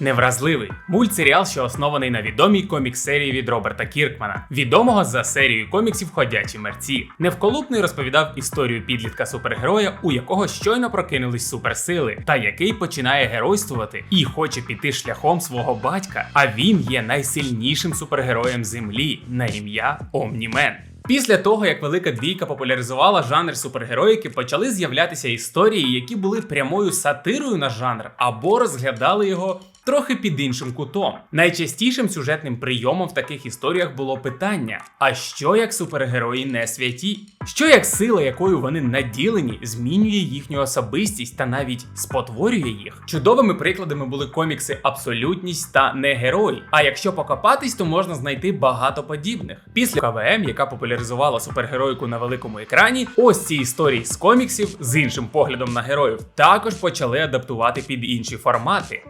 Невразливий мультсеріал, що оснований на відомій комікс-серії від Роберта Кіркмана, відомого за серією коміксів Ходячі мерці. Невколупний розповідав історію підлітка супергероя, у якого щойно прокинулись суперсили, та який починає геройствувати і хоче піти шляхом свого батька. А він є найсильнішим супергероєм землі на ім'я Омнімен. Після того, як велика двійка популяризувала жанр супергероїки, почали з'являтися історії, які були прямою сатирою на жанр або розглядали його трохи під іншим кутом. Найчастішим сюжетним прийомом в таких історіях було питання: а що як супергерої не святі? Що як сила, якою вони наділені, змінює їхню особистість та навіть спотворює їх? Чудовими прикладами були комікси Абсолютність та Не герой. А якщо покопатись, то можна знайти багато подібних. Після КВМ, яка популяризувала супергероїку на великому екрані, ось ці історії з коміксів з іншим поглядом на героїв також почали адаптувати під інші формати.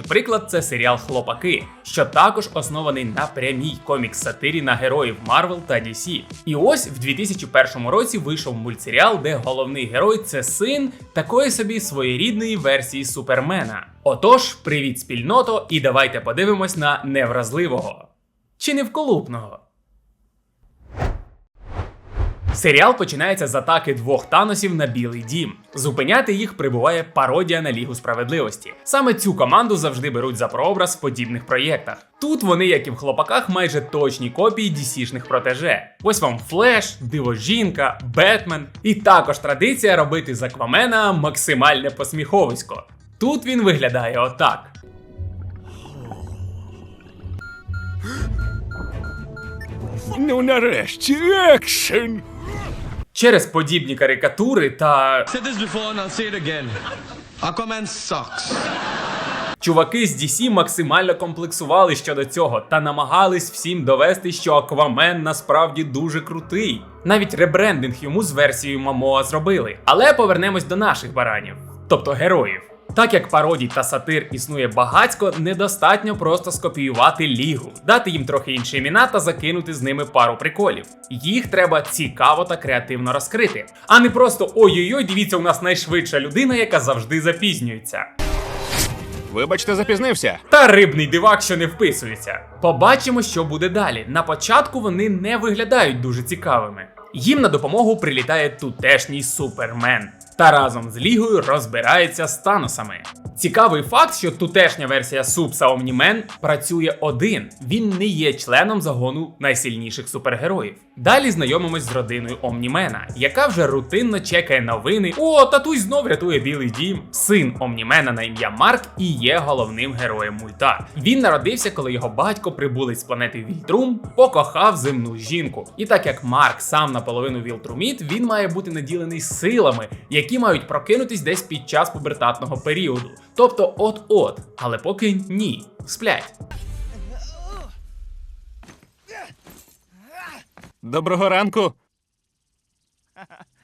Найвідоміший приклад це серіал Хлопаки, що також оснований на прямій комікс-сатирі на героїв Марвел та DC. І ось в 2001 році вийшов мультсеріал, де головний герой це син такої собі своєрідної версії Супермена. Отож, привіт, спільното, і давайте подивимось на невразливого чи невколупного. Серіал починається з атаки двох таносів на Білий Дім. Зупиняти їх прибуває пародія на Лігу справедливості. Саме цю команду завжди беруть за прообраз в подібних проєктах. Тут вони, як і в хлопаках, майже точні копії DC-шних протеже. Ось вам Флеш, Дивожінка, Бетмен. І також традиція робити з Аквамена максимальне посміховисько. Тут він виглядає отак. Ну нарешті екшен! Через подібні карикатури та. Aquaman sucks. Чуваки з DC максимально комплексували щодо цього та намагались всім довести, що Аквамен насправді дуже крутий. Навіть ребрендинг йому з версією Мамоа зробили. Але повернемось до наших баранів, тобто героїв. Так як пародій та сатир існує багатько, недостатньо просто скопіювати лігу, дати їм трохи інші імена та закинути з ними пару приколів. Їх треба цікаво та креативно розкрити, а не просто ой-ой-ой, дивіться, у нас найшвидша людина, яка завжди запізнюється. Вибачте, запізнився. Та рибний дивак, що не вписується. Побачимо, що буде далі. На початку вони не виглядають дуже цікавими. Їм на допомогу прилітає тутешній супермен. Та разом з лігою розбирається з Таносами. Цікавий факт, що тутешня версія Супса Омнімен працює один. Він не є членом загону найсильніших супергероїв. Далі знайомимось з родиною Омнімена, яка вже рутинно чекає новини. О, татусь знов рятує білий дім. Син Омнімена на ім'я Марк і є головним героєм мульта. Він народився, коли його батько, прибулець з планети Вільтрум, покохав земну жінку. І так як Марк сам наполовину Вілтруміт, він має бути наділений силами, які мають прокинутись десь під час пубертатного періоду. Тобто от-от, але поки ні, сплять. Доброго ранку.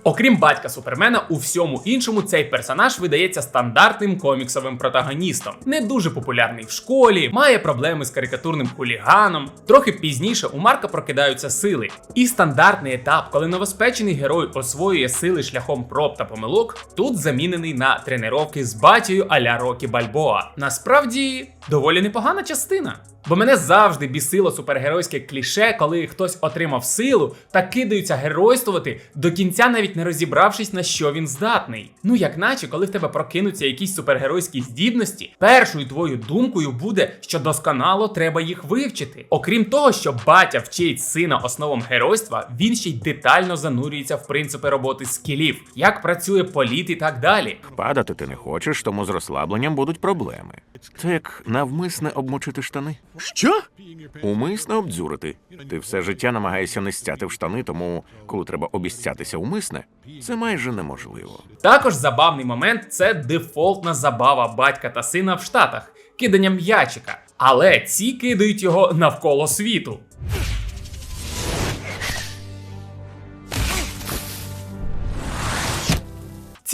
Окрім батька Супермена, у всьому іншому цей персонаж видається стандартним коміксовим протагоністом. Не дуже популярний в школі, має проблеми з карикатурним хуліганом. Трохи пізніше у Марка прокидаються сили. І стандартний етап, коли новоспечений герой освоює сили шляхом проб та помилок, тут замінений на тренировки з батькою аля Рокі Бальбоа. Насправді доволі непогана частина. Бо мене завжди бісило супергеройське кліше, коли хтось отримав силу та кидаються геройствувати, до кінця навіть не розібравшись на що він здатний. Ну як наче, коли в тебе прокинуться якісь супергеройські здібності, першою твоєю думкою буде, що досконало треба їх вивчити. Окрім того, що батя вчить сина основам геройства, він ще й детально занурюється в принципи роботи скілів, як працює політ і так далі. Падати ти не хочеш, тому з розслабленням будуть проблеми. Це як навмисне обмочити штани. Що? Умисне обдзюрити. Ти все життя намагаєшся не стяти в штани, тому коли треба обіцятися умисне, це майже неможливо. Також забавний момент це дефолтна забава батька та сина в Штатах кидання м'ячика. Але ці кидають його навколо світу.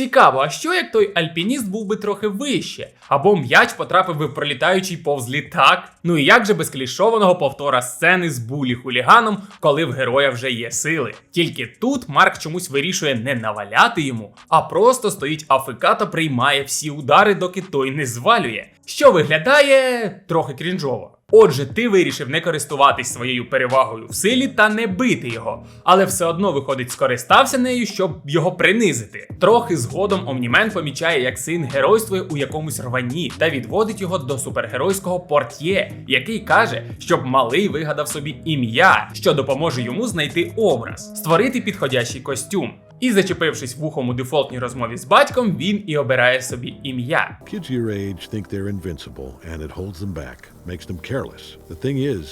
Цікаво, а що як той альпініст був би трохи вище, Або м'яч потрапив би в пролітаючий повз літак. Ну і як же без клішованого повтора сцени з булі хуліганом, коли в героя вже є сили. Тільки тут Марк чомусь вирішує не наваляти йому, а просто стоїть АФК та приймає всі удари, доки той не звалює. Що виглядає трохи крінжово. Отже, ти вирішив не користуватись своєю перевагою в силі та не бити його, але все одно виходить, скористався нею, щоб його принизити. Трохи згодом Омнімен помічає, як син геройствує у якомусь рвані та відводить його до супергеройського портьє, який каже, щоб малий вигадав собі ім'я, що допоможе йому знайти образ, створити підходящий костюм. І зачепившись вухом у дефолтній розмові з батьком, він і обирає собі ім'я. Kids your age think they're invincible, and it holds them back, makes them careless. The thing is,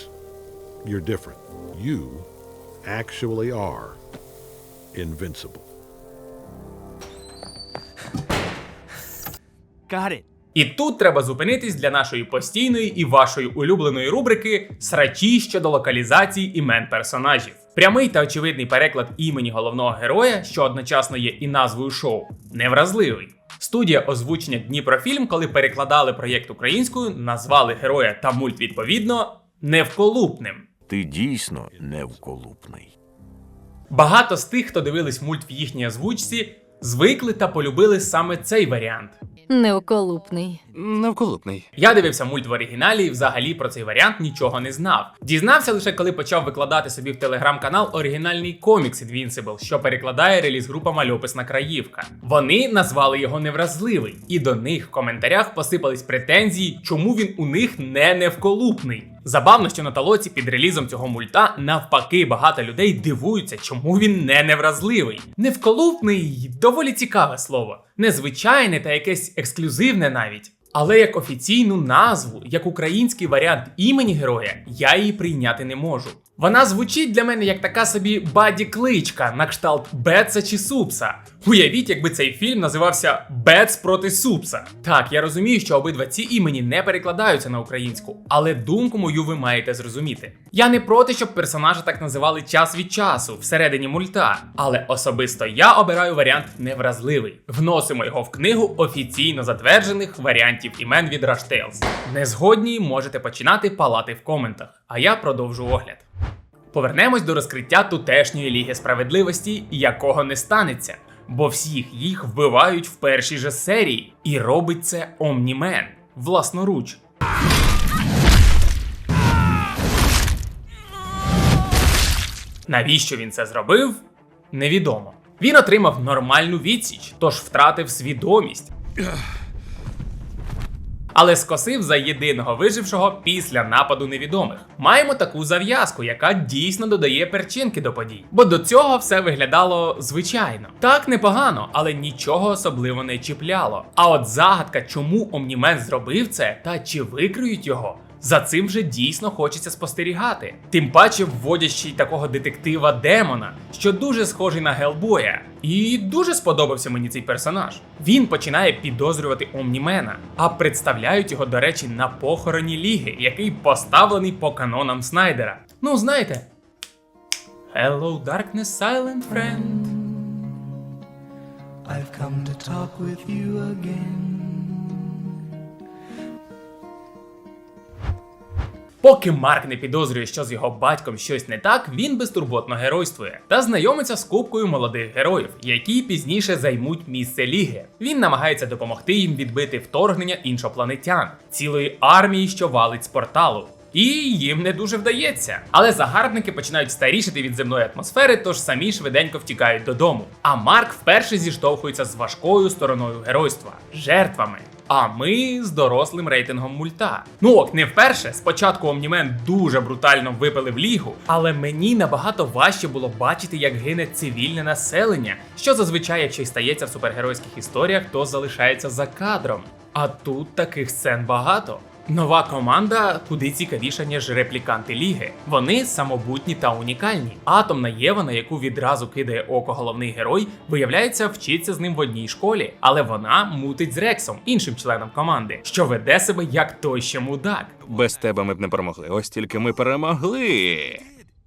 you're different. You actually are invincible. Got it. І тут треба зупинитись для нашої постійної і вашої улюбленої рубрики Срачі щодо локалізації імен персонажів. Прямий та очевидний переклад імені головного героя, що одночасно є і назвою шоу, невразливий. Студія озвучення Дніпрофільм, коли перекладали проєкт українською, назвали героя та мульт відповідно невколупним. Ти дійсно невколупний. Багато з тих, хто дивились мульт в їхній озвучці, звикли та полюбили саме цей варіант. Неоколупний. Навколупний. Я дивився мульт в оригіналі і взагалі про цей варіант нічого не знав. Дізнався лише коли почав викладати собі в телеграм-канал оригінальний комікс Invincible, що перекладає реліз-група Мальописна Краївка. Вони назвали його невразливий, і до них в коментарях посипались претензії, чому він у них не невколупний. Забавно, що на талоці під релізом цього мульта навпаки багато людей дивуються, чому він не невразливий. Невколупний доволі цікаве слово, незвичайне та якесь ексклюзивне навіть. Але як офіційну назву, як український варіант імені героя, я її прийняти не можу. Вона звучить для мене як така собі баді-кличка на кшталт Бетса чи Супса. Уявіть, якби цей фільм називався Бетс проти Супса. Так, я розумію, що обидва ці імені не перекладаються на українську, але думку мою ви маєте зрозуміти. Я не проти, щоб персонажа так називали час від часу всередині мульта, але особисто я обираю варіант невразливий. Вносимо його в книгу офіційно затверджених варіантів імен від Tales. Незгодні можете починати палати в коментах, а я продовжу огляд. Повернемось до розкриття тутешньої ліги справедливості, якого не станеться, бо всіх їх вбивають в першій же серії, і робить це Омнімен власноруч. Навіщо він це зробив? Невідомо. Він отримав нормальну відсіч, тож втратив свідомість. Але скосив за єдиного вижившого після нападу невідомих. Маємо таку зав'язку, яка дійсно додає перчинки до подій. Бо до цього все виглядало звичайно. Так непогано, але нічого особливо не чіпляло. А от загадка, чому Омнімен зробив це, та чи викриють його. За цим вже дійсно хочеться спостерігати. Тим паче вводячи такого детектива демона, що дуже схожий на Гелбоя. І дуже сподобався мені цей персонаж. Він починає підозрювати Омнімена, а представляють його, до речі, на похороні Ліги, який поставлений по канонам Снайдера. Ну, знаєте. Hello, darkness, silent friend. I've come to talk with you again. Поки Марк не підозрює, що з його батьком щось не так, він безтурботно геройствує та знайомиться з купкою молодих героїв, які пізніше займуть місце ліги. Він намагається допомогти їм відбити вторгнення іншопланетян, цілої армії, що валить з порталу. І їм не дуже вдається. Але загарбники починають старішити від земної атмосфери, тож самі швиденько втікають додому. А Марк вперше зіштовхується з важкою стороною геройства жертвами. А ми з дорослим рейтингом мульта. Ну ок, не вперше. Спочатку Омнімен дуже брутально випили в лігу, але мені набагато важче було бачити, як гине цивільне населення, що зазвичай, якщо й стається в супергеройських історіях, то залишається за кадром. А тут таких сцен багато. Нова команда куди цікавіша, ніж репліканти ліги. Вони самобутні та унікальні. Атомна Єва, на яку відразу кидає око головний герой, виявляється, вчиться з ним в одній школі, але вона мутить з Рексом, іншим членом команди, що веде себе як той ще мудак. Без тебе ми б не перемогли. Ось тільки ми перемогли.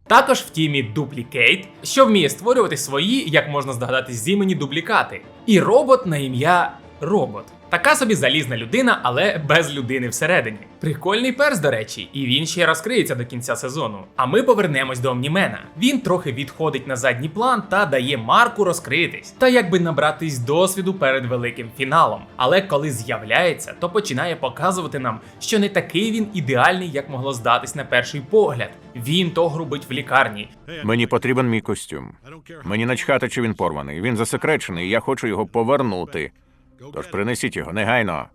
Також в тімі Duplicate, що вміє створювати свої, як можна здогадатись з імені, дублікати. І робот на ім'я Робот. Така собі залізна людина, але без людини всередині. Прикольний перс, до речі, і він ще розкриється до кінця сезону. А ми повернемось до Омнімена. Він трохи відходить на задній план та дає Марку розкритись, та якби набратись досвіду перед великим фіналом. Але коли з'являється, то починає показувати нам, що не такий він ідеальний, як могло здатись на перший погляд. Він то грубить в лікарні, Мені потрібен мій костюм. Мені начхати, чи він порваний. Він засекречений, я хочу його повернути. Тож принесіть його негайно.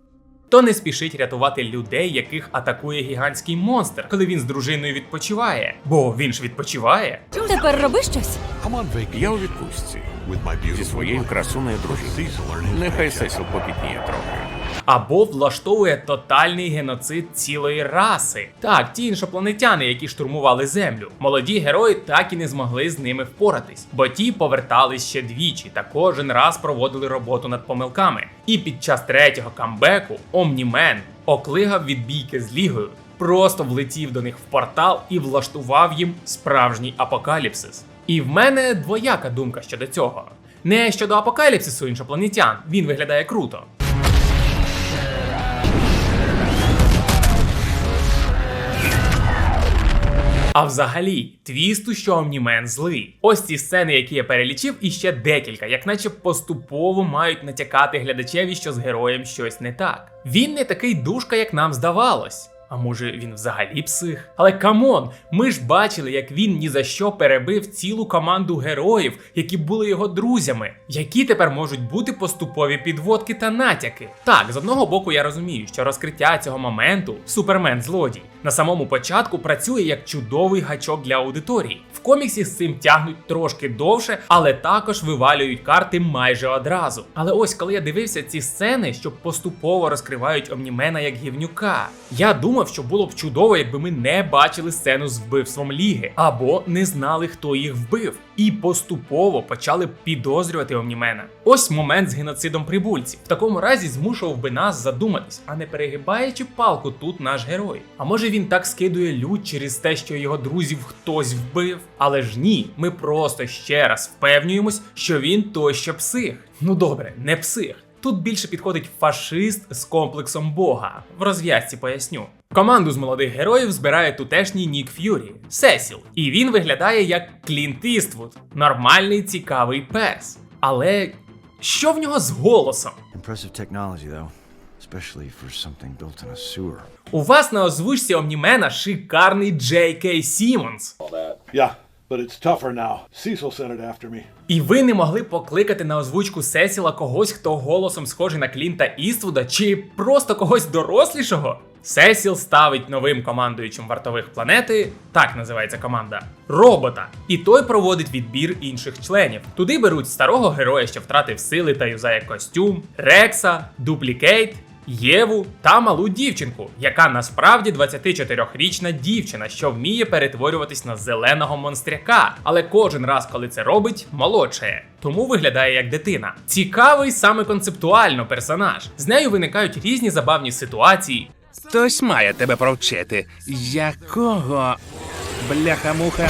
то не спішить рятувати людей, яких атакує гігантський монстр, коли він з дружиною відпочиває. Бо він ж відпочиває. Тепер роби щось. Я у відпустці зі своєю красуною дружиною. Нехай. Сесіл попітніє трохи. Або влаштовує тотальний геноцид цілої раси. Так, ті іншопланетяни, які штурмували землю. Молоді герої так і не змогли з ними впоратись, бо ті повертались ще двічі та кожен раз проводили роботу над помилками. І під час третього камбеку Омнімен оклигав від бійки з лігою, просто влетів до них в портал і влаштував їм справжній апокаліпсис. І в мене двояка думка щодо цього. Не щодо апокаліпсису іншопланетян, він виглядає круто. А взагалі, твісту, що Омнімен злий. Ось ці сцени, які я перелічив, і ще декілька, як наче поступово мають натякати глядачеві, що з героєм щось не так. Він не такий душка, як нам здавалось. А може він взагалі псих? Але камон, ми ж бачили, як він ні за що перебив цілу команду героїв, які були його друзями. Які тепер можуть бути поступові підводки та натяки? Так, з одного боку, я розумію, що розкриття цього моменту Супермен злодій на самому початку працює як чудовий гачок для аудиторії. В коміксі з цим тягнуть трошки довше, але також вивалюють карти майже одразу. Але ось коли я дивився ці сцени, що поступово розкривають Омнімена як гівнюка, я думав, що було б чудово, якби ми не бачили сцену з вбивством Ліги, або не знали, хто їх вбив, і поступово почали підозрювати Омнімена. Ось момент з геноцидом прибульців. В такому разі змушував би нас задуматись, а не перегибаючи палку тут наш герой. А може він так скидує лють через те, що його друзів хтось вбив? Але ж ні, ми просто ще раз впевнюємось, що він той ще псих. Ну добре, не псих. Тут більше підходить фашист з комплексом Бога. В розв'язці поясню. Команду з молодих героїв збирає тутешній Нік Ф'юрі Сесіл, і він виглядає як Клінт Іствуд, нормальний цікавий пес. Але що в нього з голосом? Impressive technology, though, especially for built in a sewer. У вас на озвучці Омнімена шикарний Джей Кей Сімонс. But it's tougher now. Cecil sent it after me. І ви не могли покликати на озвучку Сесіла когось, хто голосом схожий на Клінта Іствуда, чи просто когось дорослішого? Сесіл ставить новим командуючим вартових планети, так називається команда, робота. І той проводить відбір інших членів. Туди беруть старого героя, що втратив сили та юзає костюм, Рекса, Дуплікейт, Єву та малу дівчинку, яка насправді 24-річна дівчина, що вміє перетворюватись на зеленого монстряка, але кожен раз, коли це робить, молодшає. Тому виглядає як дитина. Цікавий саме концептуально персонаж. З нею виникають різні забавні ситуації. Хтось має тебе провчити. Якого? Бляха-муха.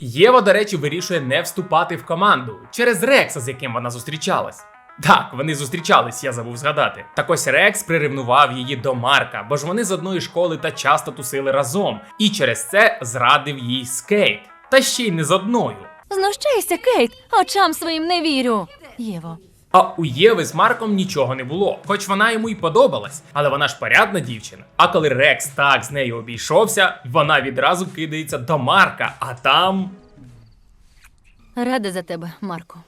Єва, до речі, вирішує не вступати в команду через Рекса, з яким вона зустрічалась. Так, вони зустрічались, я забув згадати. Так ось Рекс приревнував її до Марка, бо ж вони з одної школи та часто тусили разом, і через це зрадив їй скейт. Та ще й не з одною. Знущайся, Кейт, очам своїм не вірю. Єво. А у Єви з Марком нічого не було, хоч вона йому й подобалась, але вона ж порядна дівчина. А коли Рекс так з нею обійшовся, вона відразу кидається до Марка, а там. Рада за тебе, Марко.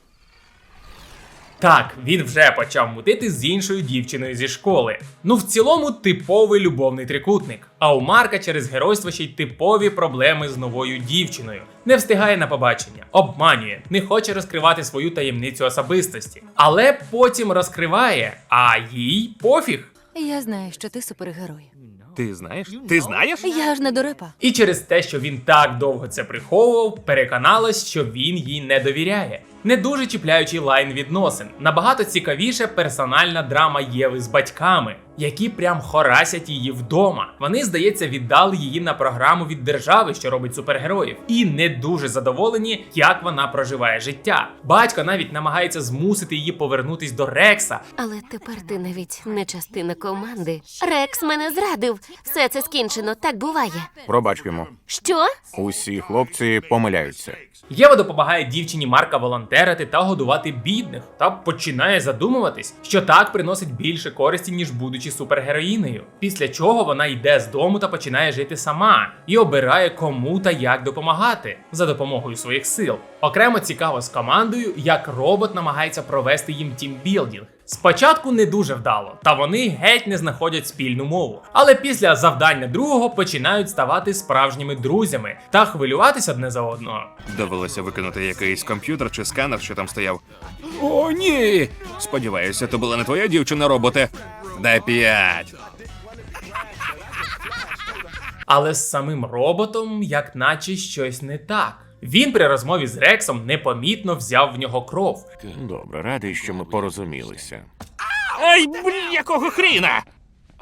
Так, він вже почав мутити з іншою дівчиною зі школи. Ну, в цілому, типовий любовний трикутник. А у Марка через геройство ще й типові проблеми з новою дівчиною. Не встигає на побачення, обманює, не хоче розкривати свою таємницю особистості. Але потім розкриває, а їй пофіг. Я знаю, що ти супергерой. Ти знаєш? Ти знаєш? Я ж не дурепа. І через те, що він так довго це приховував, переконалась, що він їй не довіряє. Не дуже чіпляючий лайн відносин. Набагато цікавіше персональна драма Єви з батьками, які прям хорасять її вдома. Вони, здається, віддали її на програму від держави, що робить супергероїв, і не дуже задоволені, як вона проживає життя. Батько навіть намагається змусити її повернутись до Рекса, Але тепер ти навіть не частина команди. Рекс мене зрадив. Все це скінчено, так буває. Пробач йому. Що? Усі хлопці помиляються. Єва допомагає дівчині Марка волонтерити та годувати бідних, та починає задумуватись, що так приносить більше користі, ніж будучи супергероїнею. Після чого вона йде з дому та починає жити сама і обирає кому та як допомагати за допомогою своїх сил. Окремо цікаво з командою, як робот намагається провести їм тімбілдінг. Спочатку не дуже вдало, та вони геть не знаходять спільну мову. Але після завдання другого починають ставати справжніми друзями та хвилюватись одне за одного. Довелося викинути якийсь комп'ютер чи сканер, що там стояв. О, ні! Сподіваюся, то була не твоя дівчина роботе. Дай п'ять. Але з самим роботом, як наче щось не так. Він при розмові з Рексом непомітно взяв в нього кров. Добре, радий, що ми порозумілися. Ай, блін, якого хріна!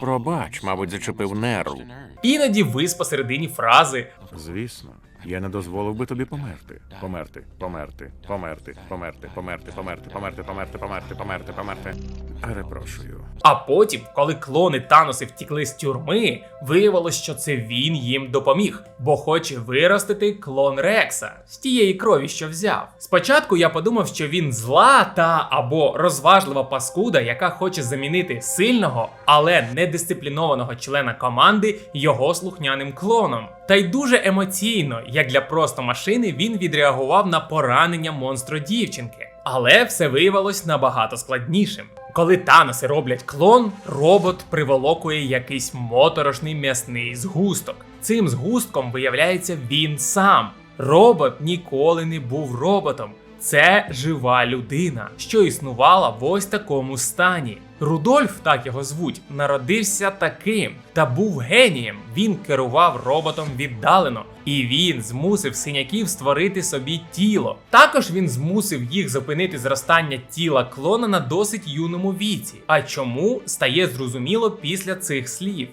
Пробач, мабуть, зачепив нерв. Іноді вис посередині фрази. Звісно, я не дозволив би тобі померти. Померти, померти, померти, померти, померти, померти, померти, померти, померти, померти, померти. Перепрошую. А потім, коли клони Таноси втікли з тюрми, виявилось, що це він їм допоміг, бо хоче виростити клон Рекса з тієї крові, що взяв. Спочатку я подумав, що він зла та або розважлива паскуда, яка хоче замінити сильного, але недисциплінованого члена команди його слухняним клоном. Та й дуже емоційно, як для просто машини, він відреагував на поранення монстру дівчинки. Але все виявилось набагато складнішим. Коли Таноси роблять клон, робот приволокує якийсь моторошний м'ясний згусток. Цим згустком виявляється він сам. Робот ніколи не був роботом. Це жива людина, що існувала в ось такому стані. Рудольф, так його звуть, народився таким та був генієм. Він керував роботом віддалено, і він змусив синяків створити собі тіло. Також він змусив їх зупинити зростання тіла клона на досить юному віці. А чому стає зрозуміло після цих слів?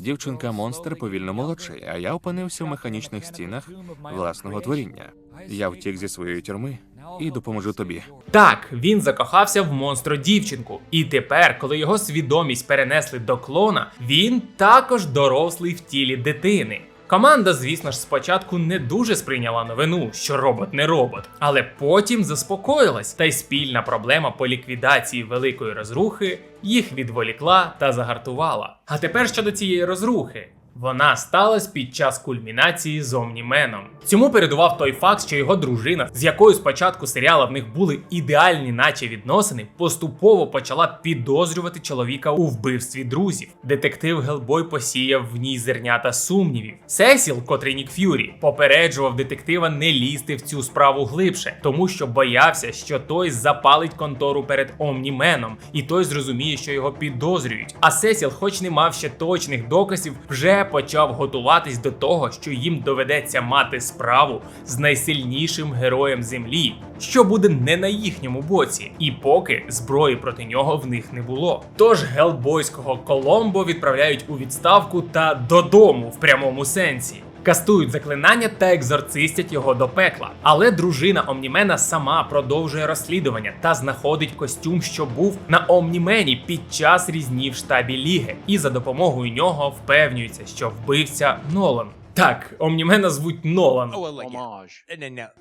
Дівчинка монстр повільно молодший, а я опинився в механічних стінах власного творіння. Я втік зі своєї тюрми і допоможу тобі. Так, він закохався в монстро дівчинку, і тепер, коли його свідомість перенесли до клона, він також дорослий в тілі дитини. Команда, звісно ж, спочатку не дуже сприйняла новину, що робот не робот, але потім заспокоїлась, та й спільна проблема по ліквідації великої розрухи їх відволікла та загартувала. А тепер щодо цієї розрухи. Вона сталася під час кульмінації з Омніменом. Цьому передував той факт, що його дружина, з якою спочатку серіала в них були ідеальні, наче відносини, поступово почала підозрювати чоловіка у вбивстві друзів. Детектив Гелбой посіяв в ній зернята сумнівів. Сесіл, котрий Нік Ф'юрі, попереджував детектива не лізти в цю справу глибше, тому що боявся, що той запалить контору перед Омніменом, і той зрозуміє, що його підозрюють. А Сесіл, хоч не мав ще точних доказів, вже почав готуватись до того, що їм доведеться мати справу з найсильнішим героєм землі, що буде не на їхньому боці, і поки зброї проти нього в них не було. Тож гелбойського Коломбо відправляють у відставку та додому в прямому сенсі. Кастують заклинання та екзорцистять його до пекла. Але дружина Омнімена сама продовжує розслідування та знаходить костюм, що був на Омнімені під час різні в штабі Ліги, і за допомогою нього впевнюється, що вбивця Нолан. Так, Омнімена звуть Нолан.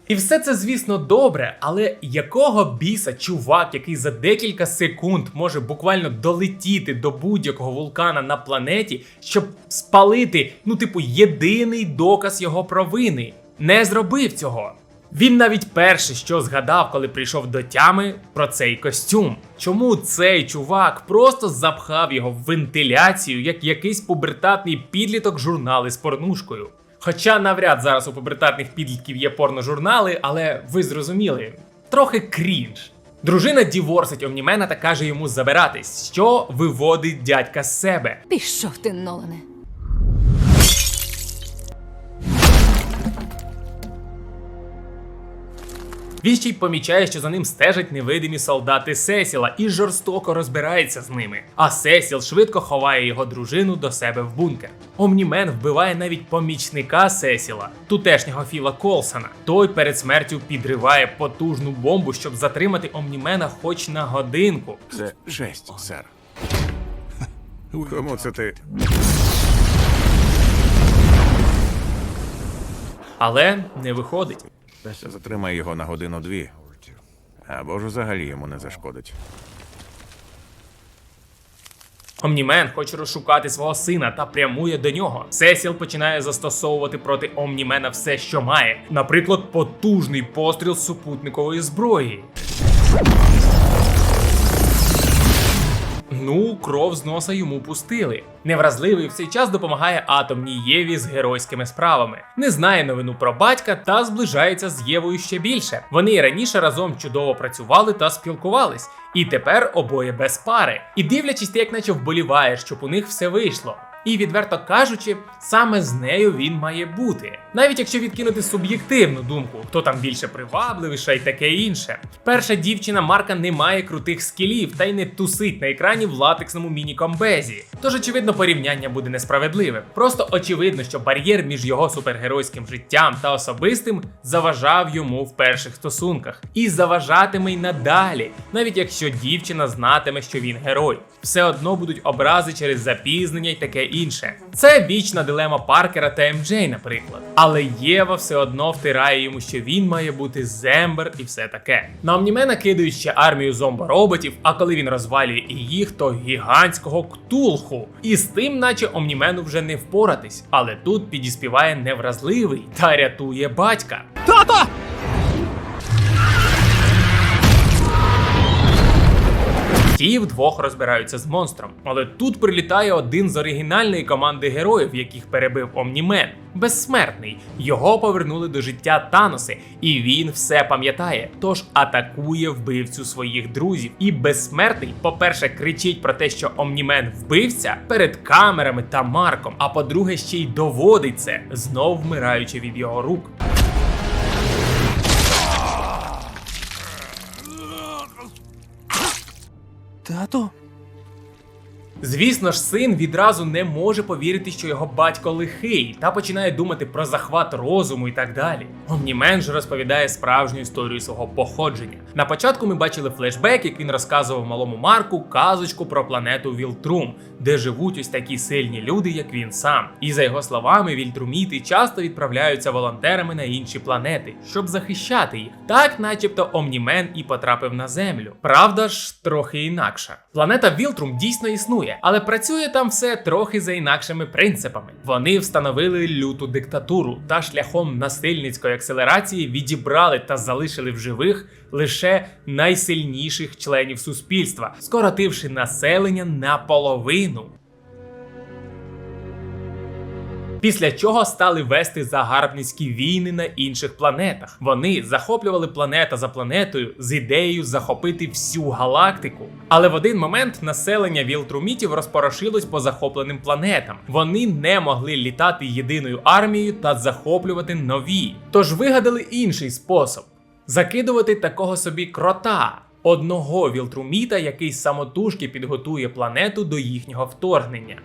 І все це, звісно, добре, але якого біса чувак, який за декілька секунд може буквально долетіти до будь-якого вулкана на планеті, щоб спалити, ну, типу, єдиний доказ його провини, не зробив цього. Він навіть перше, що згадав, коли прийшов до тями про цей костюм. Чому цей чувак просто запхав його в вентиляцію, як якийсь пубертатний підліток журнали з порнушкою? Хоча навряд зараз у пубертатних підлітків є порножурнали, але ви зрозуміли, трохи крінж. Дружина діворсить Омнімена та каже йому забиратись, що виводить дядька з себе. Пішов ти, Нолане. Він ще й помічає, що за ним стежать невидимі солдати Сесіла і жорстоко розбирається з ними. А Сесіл швидко ховає його дружину до себе в бункер. Омнімен вбиває навіть помічника Сесіла, тутешнього Філа Колсона. Той перед смертю підриває потужну бомбу, щоб затримати Омнімена хоч на годинку. Це честь, сер. Кому це ти? Але не виходить. Затримай його на годину-дві. Або ж взагалі йому не зашкодить. Омнімен хоче розшукати свого сина та прямує до нього. Сесіл починає застосовувати проти Омнімена все, що має, наприклад, потужний постріл супутникової зброї. Ну, кров з носа йому пустили. Невразливий в цей час допомагає атомній Єві з геройськими справами. Не знає новину про батька та зближається з Євою ще більше. Вони і раніше разом чудово працювали та спілкувались, і тепер обоє без пари. І дивлячись, ти як наче вболіваєш, щоб у них все вийшло. І відверто кажучи, саме з нею він має бути. Навіть якщо відкинути суб'єктивну думку, хто там більше привабливіша і таке інше. Перша дівчина Марка не має крутих скілів та й не тусить на екрані в латексному міні-комбезі. Тож, очевидно, порівняння буде несправедливим. Просто очевидно, що бар'єр між його супергеройським життям та особистим заважав йому в перших стосунках. І заважатиме й надалі, навіть якщо дівчина знатиме, що він герой. Все одно будуть образи через запізнення й таке інше. Це вічна дилема Паркера та МД, наприклад. Але Єва все одно втирає йому, що він має бути зембер і все таке. На Омнімена кидають ще армію зомбороботів, а коли він розвалює і їх, то гігантського ктулху. І з тим, наче Омнімену вже не впоратись. Але тут підіспіває невразливий та рятує батька. Ті вдвох розбираються з монстром. Але тут прилітає один з оригінальної команди героїв, яких перебив Омнімен. Безсмертний. Його повернули до життя Таноси, і він все пам'ятає. Тож атакує вбивцю своїх друзів. І безсмертний, по-перше, кричить про те, що Омнімен вбивця перед камерами та Марком. А по-друге, ще й доводить це, знов вмираючи від його рук. Тато? Звісно ж, син відразу не може повірити, що його батько лихий, та починає думати про захват розуму і так далі. Омнімен ж розповідає справжню історію свого походження. На початку ми бачили флешбек, як він розказував малому Марку казочку про планету Вілтрум, де живуть ось такі сильні люди, як він сам. І за його словами, вільтруміти часто відправляються волонтерами на інші планети, щоб захищати їх. Так, начебто, Омнімен і потрапив на землю. Правда ж, трохи інакша. Планета Вілтрум дійсно існує, але працює там все трохи за інакшими принципами. Вони встановили люту диктатуру та шляхом насильницької акселерації відібрали та залишили в живих лише найсильніших членів суспільства, скоротивши населення наполовину. Після чого стали вести загарбницькі війни на інших планетах. Вони захоплювали планета за планетою з ідеєю захопити всю галактику. Але в один момент населення вілтрумітів розпорошилось по захопленим планетам. Вони не могли літати єдиною армією та захоплювати нові. Тож вигадали інший спосіб закидувати такого собі крота. Одного вілтруміта, який самотужки підготує планету до їхнього вторгнення.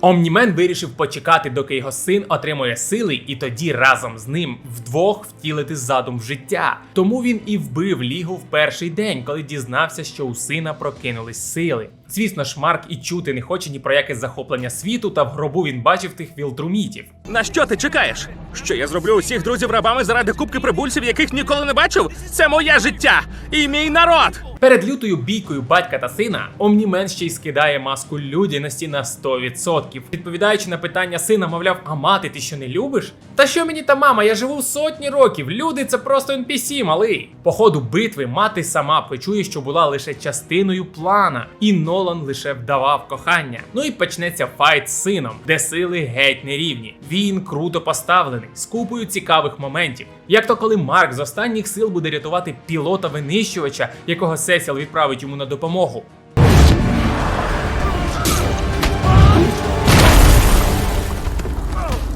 Омнімен вирішив почекати, доки його син отримує сили, і тоді разом з ним вдвох втілити задум в життя. Тому він і вбив лігу в перший день, коли дізнався, що у сина прокинулись сили. Звісно ж, Марк і чути не хоче ні про яке захоплення світу, та в гробу він бачив тих вілтрумітів. На що ти чекаєш? Що я зроблю усіх друзів рабами заради кубки прибульців, яких ніколи не бачив? Це моє життя і мій народ. Перед лютою бійкою батька та сина Омнімен ще й скидає маску людяності на 100%. Відповідаючи на питання сина, мовляв, а мати ти що не любиш? Та що мені та мама? Я живу сотні років. Люди це просто NPC, малий. По ходу битви мати сама почує, що була лише частиною плана, і Нолан лише вдавав кохання. Ну і почнеться файт з сином, де сили геть нерівні. Він круто поставлений, з купою цікавих моментів. Як то коли Марк з останніх сил буде рятувати пілота винищувача, якого Сесіл відправить йому на допомогу.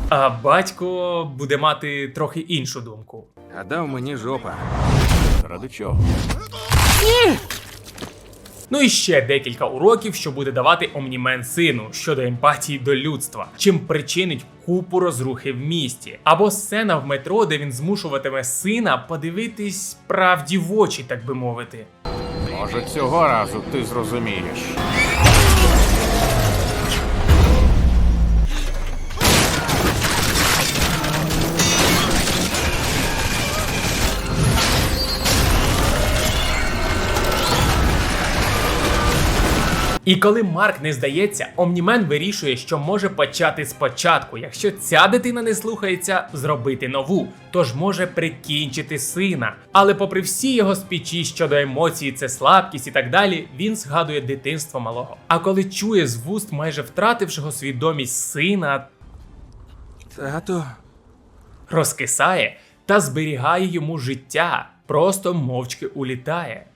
А батько буде мати трохи іншу думку. А дав мені жопа. Ради чого? Ну і ще декілька уроків, що буде давати Омнімен сину щодо емпатії до людства, чим причинить купу розрухи в місті, або сцена в метро, де він змушуватиме сина подивитись правді в очі, так би мовити. Може, цього разу ти зрозумієш. І коли Марк не здається, Омнімен вирішує, що може почати спочатку. Якщо ця дитина не слухається, зробити нову, тож може прикінчити сина. Але попри всі його спічі щодо емоцій, це слабкість і так далі, він згадує дитинство малого. А коли чує з вуст майже втратившого свідомість сина, Тато. розкисає та зберігає йому життя, просто мовчки улітає.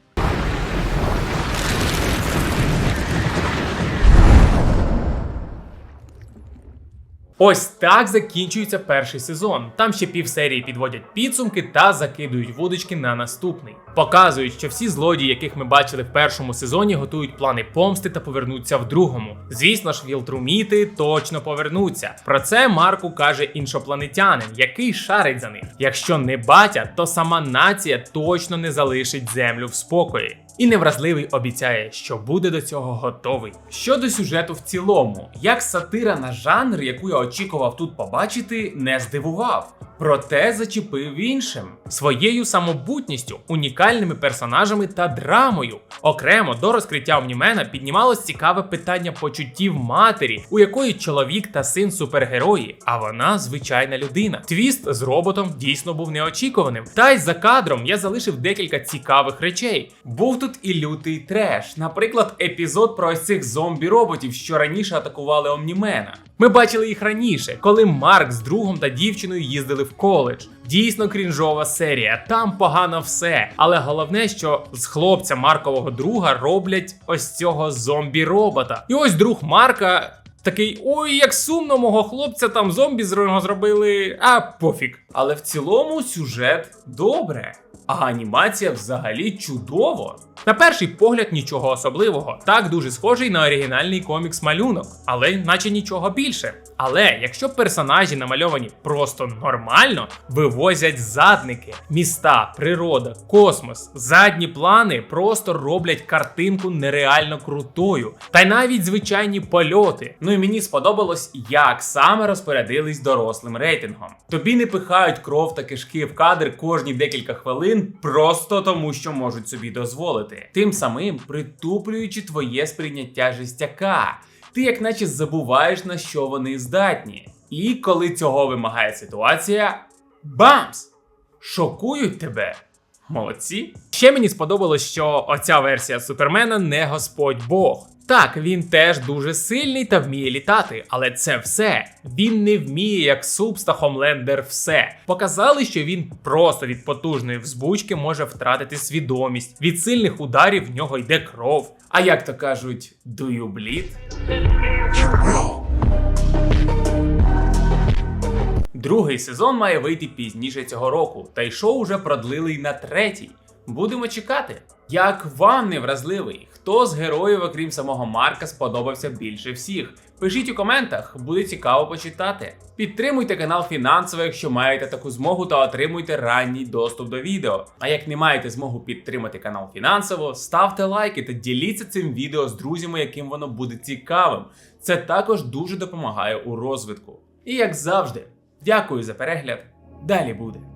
Ось так закінчується перший сезон. Там ще півсерії підводять підсумки та закидують вудочки на наступний. Показують, що всі злодії, яких ми бачили в першому сезоні, готують плани помсти та повернуться в другому. Звісно ж, вілтруміти точно повернуться. Про це Марку каже іншопланетянин, який шарить за них. Якщо не батя, то сама нація точно не залишить землю в спокої. І невразливий обіцяє, що буде до цього готовий. Щодо сюжету в цілому, як сатира на жанр, яку я очікував тут побачити, не здивував. Проте зачепив іншим своєю самобутністю, унікальними персонажами та драмою. Окремо до розкриття Онімена піднімалось цікаве питання почуттів матері, у якої чоловік та син супергерої, а вона звичайна людина. Твіст з роботом дійсно був неочікуваним. Та й за кадром я залишив декілька цікавих речей. Був тут і лютий треш, наприклад, епізод про ось цих зомбі-роботів, що раніше атакували Омнімена. Ми бачили їх раніше, коли Марк з другом та дівчиною їздили в коледж. Дійсно крінжова серія, там погано все. Але головне, що з хлопця Маркового друга роблять ось цього зомбі-робота. І ось друг Марка. Такий, ой, як сумно мого хлопця там зомбі зробили, а пофіг. Але в цілому сюжет добре. А анімація взагалі чудово. На перший погляд нічого особливого. Так дуже схожий на оригінальний комікс малюнок, але наче нічого більше. Але якщо персонажі намальовані просто нормально, вивозять задники, міста, природа, космос, задні плани просто роблять картинку нереально крутою. Та й навіть звичайні польоти. Ну і мені сподобалось, як саме розпорядились дорослим рейтингом. Тобі не пихають кров та кишки в кадр кожні декілька хвилин, просто тому що можуть собі дозволити. Тим самим притуплюючи твоє сприйняття жестяка. Ти як наче забуваєш на що вони здатні. І коли цього вимагає ситуація, бамс! Шокують тебе. Молодці. Ще мені сподобалось, що оця версія Супермена не Господь Бог. Так, він теж дуже сильний та вміє літати, але це все. Він не вміє, як Супс та Хомлендер, все. Показали, що він просто від потужної взбучки може втратити свідомість. Від сильних ударів в нього йде кров. А як то кажуть, do you bleed? Другий сезон має вийти пізніше цього року, та й шоу вже продлили й на третій. Будемо чекати. Як вам невразливий, хто з героїв, окрім самого Марка, сподобався більше всіх? Пишіть у коментах, буде цікаво почитати. Підтримуйте канал фінансово, якщо маєте таку змогу, та отримуйте ранній доступ до відео. А як не маєте змогу підтримати канал фінансово, ставте лайки та діліться цим відео з друзями, яким воно буде цікавим. Це також дуже допомагає у розвитку. І як завжди, дякую за перегляд. Далі буде.